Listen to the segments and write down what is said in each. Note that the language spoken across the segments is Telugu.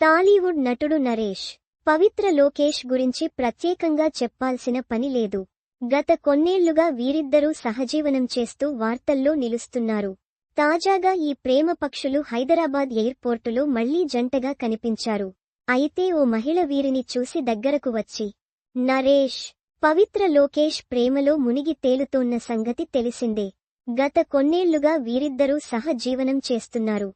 టాలీవుడ్ నటుడు నరేష్ పవిత్ర లోకేష్ గురించి ప్రత్యేకంగా చెప్పాల్సిన పని లేదు. గత కొన్నేళ్ళుగా వీరిద్దరూ సహజీవనం చేస్తూ వార్తల్లో నిలుస్తున్నారు. తాజాగా ఈ ప్రేమ పక్షులు హైదరాబాద్ ఎయిర్పోర్టులో మళ్ళీ జంటగా కనిపించారు. అయితే ఓ మహిళ వీరిని చూసి దగ్గరకు వచ్చి నరేష్ పవిత్ర లోకేష్ ప్రేమలో మునిగి తేలుతోన్న సంగతి తెలిసిందే. గత కొన్నేళ్ళుగా వీరిద్దరూ సహజీవనం చేస్తున్నారు.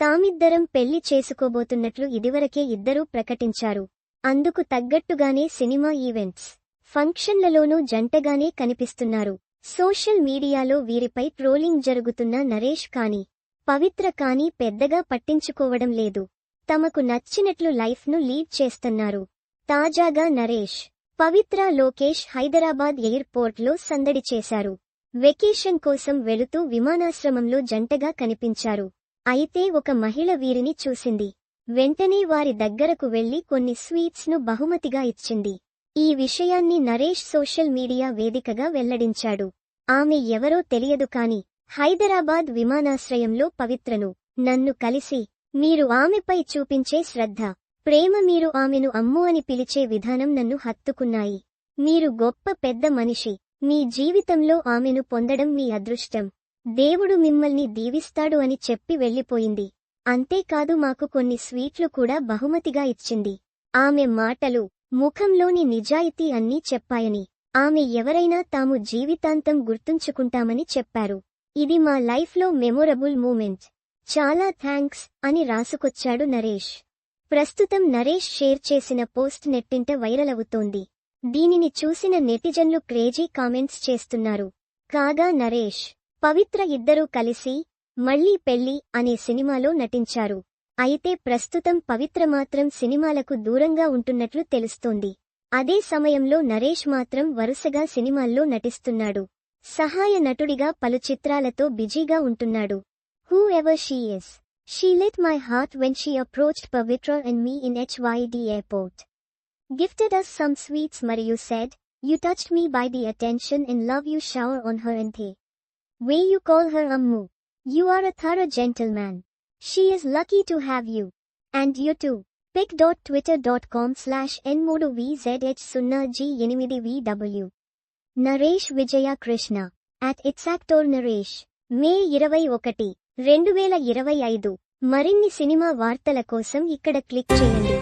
తామిద్దరం పెళ్ళి చేసుకోబోతున్నట్లు ఇదివరకే ఇద్దరూ ప్రకటించారు. అందుకు తగ్గట్టుగానే సినిమా ఈవెంట్స్ ఫంక్షన్లలోనూ జంటగానే కనిపిస్తున్నారు. సోషల్ మీడియాలో వీరిపై ట్రోలింగ్ జరుగుతున్న నరేష్ కానీ పవిత్ర కానీ పెద్దగా పట్టించుకోవడం లేదు. తమకు నచ్చినట్లు లైఫ్ను లీడ్ చేస్తున్నారు. తాజాగా నరేష్ పవిత్ర లోకేష్ హైదరాబాద్ ఎయిర్పోర్ట్లో సందడి చేశారు. వెకేషన్ కోసం వెళుతూ విమానాశ్రమంలో జంటగా కనిపించారు. అయితే ఒక మహిళ వీరిని చూసింది. వెంటనే వారి దగ్గరకు వెళ్ళి కొన్ని స్వీట్స్ను బహుమతిగా ఇచ్చింది. ఈ విషయాన్ని నరేష్ సోషల్ మీడియా వేదికగా వెల్లడించాడు. ఆమె ఎవరో తెలియదు కాని హైదరాబాద్ విమానాశ్రయంలో పవిత్రను. నన్ను కలిసి మీరు ఆమెపై చూపించే శ్రద్ధ ప్రేమ మీరు ఆమెను అమ్ము అని పిలిచే విధానం నన్ను హత్తుకున్నాయి. మీరు గొప్ప పెద్ద మనిషి మీ జీవితంలో ఆమెను పొందడం మీ అదృష్టం. దేవుడు మిమ్మల్ని దీవిస్తాడు అని చెప్పి వెళ్ళిపోయింది అంతేకాదు మాకు కొన్ని స్వీట్లు కూడా బహుమతిగా ఇచ్చింది. ఆమె మాటలు ముఖంలోని నిజాయితీ అన్నీ చెప్పాయని ఆమె ఎవరైనా తాము జీవితాంతం గుర్తుంచుకుంటామని చెప్పారు. ఇది మా లైఫ్లో మెమొరబుల్ మూమెంట్. చాలా థ్యాంక్స్ అని రాసుకొచ్చాడు నరేష్. ప్రస్తుతం నరేష్ షేర్ చేసిన పోస్ట్ నెట్టింట వైరల్ అవుతోంది. దీనిని చూసిన నెటిజన్లు క్రేజీ కామెంట్స్ చేస్తున్నారు. కాగా నరేష్ పవిత్ర ఇద్దరూ కలిసి మళ్ళీ పెళ్ళి అనే సినిమాలో నటించారు. అయితే ప్రస్తుతం పవిత్ర మాత్రం సినిమాలకు దూరంగా ఉంటున్నట్లు తెలుస్తోంది. అదే సమయంలో నరేష్ మాత్రం వరుసగా సినిమాల్లో నటిస్తున్నాడు. సహాయ నటుడిగా పలు చిత్రాలతో బిజీగా ఉంటున్నాడు. Whoever she is she let my heart when she approached Pavitra and me in HYD airport gifted us some sweets మరియు said you touched me by the attention and love you shower on her and the Way you call her Ammu. You are a thorough gentleman. She is lucky to have you. And you too. pic.twitter.com slash n3vzh0g8vw Naresh Vijaya Krishna at its actor Naresh May ఇరవై ఒకటి రెండు వేల ఇరవై ఐదు మరిన్ని సినిమా వార్తల కోసం ఇక్కడ క్లిక్ చేయండి